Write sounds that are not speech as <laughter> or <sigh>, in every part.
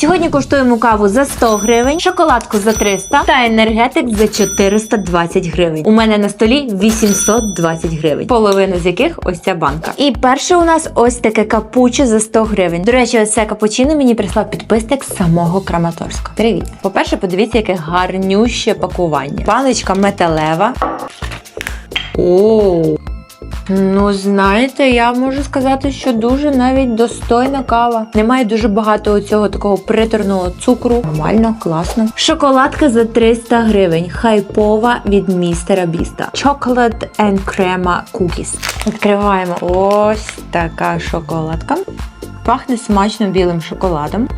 Сьогодні куштуємо каву за 100 гривень, шоколадку за 300 та енергетик за 420 гривень. У мене на столі 820 гривень, половина з яких ось ця банка. І перше у нас ось таке капучо за 100 гривень. До речі, ось це капучино мені прислав підписник самого Краматорська. Привіт! По-перше, подивіться, яке гарнюще пакування. Баночка металева. О, Ну, знаєте, я можу сказати, що дуже навіть достойна кава. Немає дуже багато цього такого приторного цукру. Нормально, класно. Шоколадка за 300 гривень. Хайпова від містера Біста. Chocolate and Crema Cookies. Відкриваємо ось така шоколадка. Пахне смачно білим шоколадом.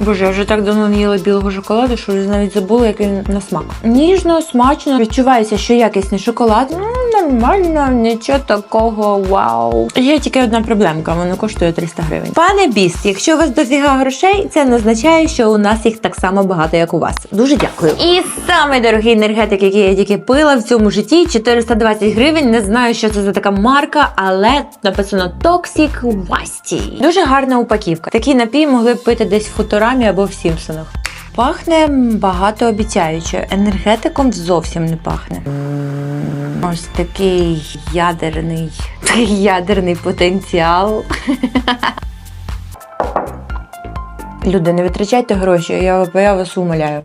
Боже, я вже так давно не їла білого шоколаду, що вже навіть забула, як він на смак. Ніжно, смачно, відчувається, що якісний шоколад. Нормально, нічого такого, вау. Є тільки одна проблемка, воно коштує 300 гривень. Пане Біст, якщо у вас дофіга грошей, це не означає, що у нас їх так само багато, як у вас. Дуже дякую. І самий дорогий енергетик, який я тільки пила в цьому житті, 420 гривень. Не знаю, що це за така марка, але написано Toxic Wasty. Дуже гарна упаківка. Такий напій могли б пити десь в футурамі або в Сімпсонах. Пахне багатообіцяюче. Енергетиком зовсім не пахне. Ось такий ядерний, <laughs> ядерний потенціал. <laughs> Люди, не витрачайте гроші, я, я вас умоляю.